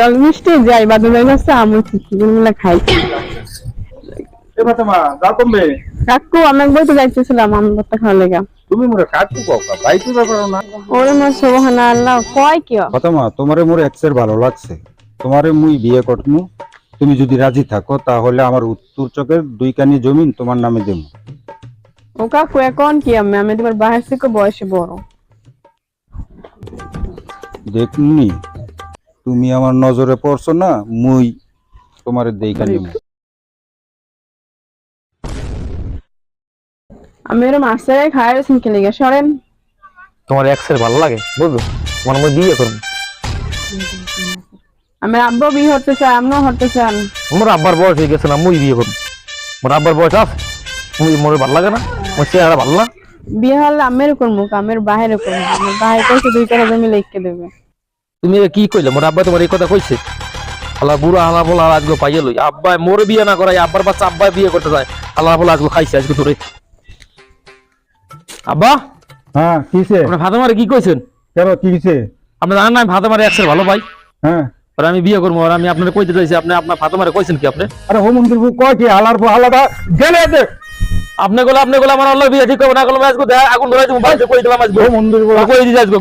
চল মিষ্টি যাই বাদু ভাই কাছে আমি খাই। কাকু আমি বইতে যাইতেছিলাম আমার বাচ্চা খাওয়া লেগা। তুমি মোরে কাটু কাকা বাইতে ব্যাপার না। ওরে আল্লাহ কয় কি ফাতেমা তোমারে মোর এক্সের ভালো লাগছে। তোমারে মুই বিয়ে করতমু তুমি যদি রাজি থাকো তাহলে আমার উত্তর চকের দুই কানি জমিন তোমার নামে দেবো ও কাকু এখন কি আমি? আমি তোমার বাহির থেকে বয়সে বড়। দেখনি তুমি আমার নজরে পড়ছো না মুই তোমারে দেইকা নিব আমি সরেন? তোমার এক্সের ভালো লাগে বুঝলো? তোমার আমি বিয়ে করব। আমার আব্বা বিয়ে হতে আমিও হতে চান। আমার আব্বার বয়স হয়ে গেছে না মুই বিয়ে করব। মোর আব্বার বয়স আছে মুই মোর ভালো লাগে না মোর চেহারা ভালো না। বিয়ে হলে আমের করব আমের বাহিরে করব আমার বাহির কইছে দুই টাকা জমি লিখকে দেবে। তুমি কি কইলে? মোর আব্বা তোমার এই কথা কইছে। আল্লাহ বুড়া হালা বলা আজকে পাইয়ে লই। আব্বা মোর বিয়ে না করাই আব্বার বাচ্চা আব্বা বিয়ে করতে যায় আল্লাহ বলা আজকে খাইছে আজকে তোরে। আব্বা? হ্যাঁ কিসে আপনি ফাতেমারে কি কইছেন? কেন কি কিসে আপনি জানেন না আমি ফাতেমারে এক্সের ভালো পাই হ্যাঁ। আর আমি বিয়ে করব আর আমি আপনার কইতে চাইছি আপনি আপনার ফাতেমারে কইছেন কি আপনি? আরে হোমন্দির কয় কি হালার পর হালাদা গেলে দে আপনি গেলে আপনি গেলে আমার আল্লাহ বিয়ে ঠিক হবে না গেলে আজকে দেখ আগুন ধরে তুমি বাড়িতে কই দিলাম আজকে? মন্দির কই দিছি আজকে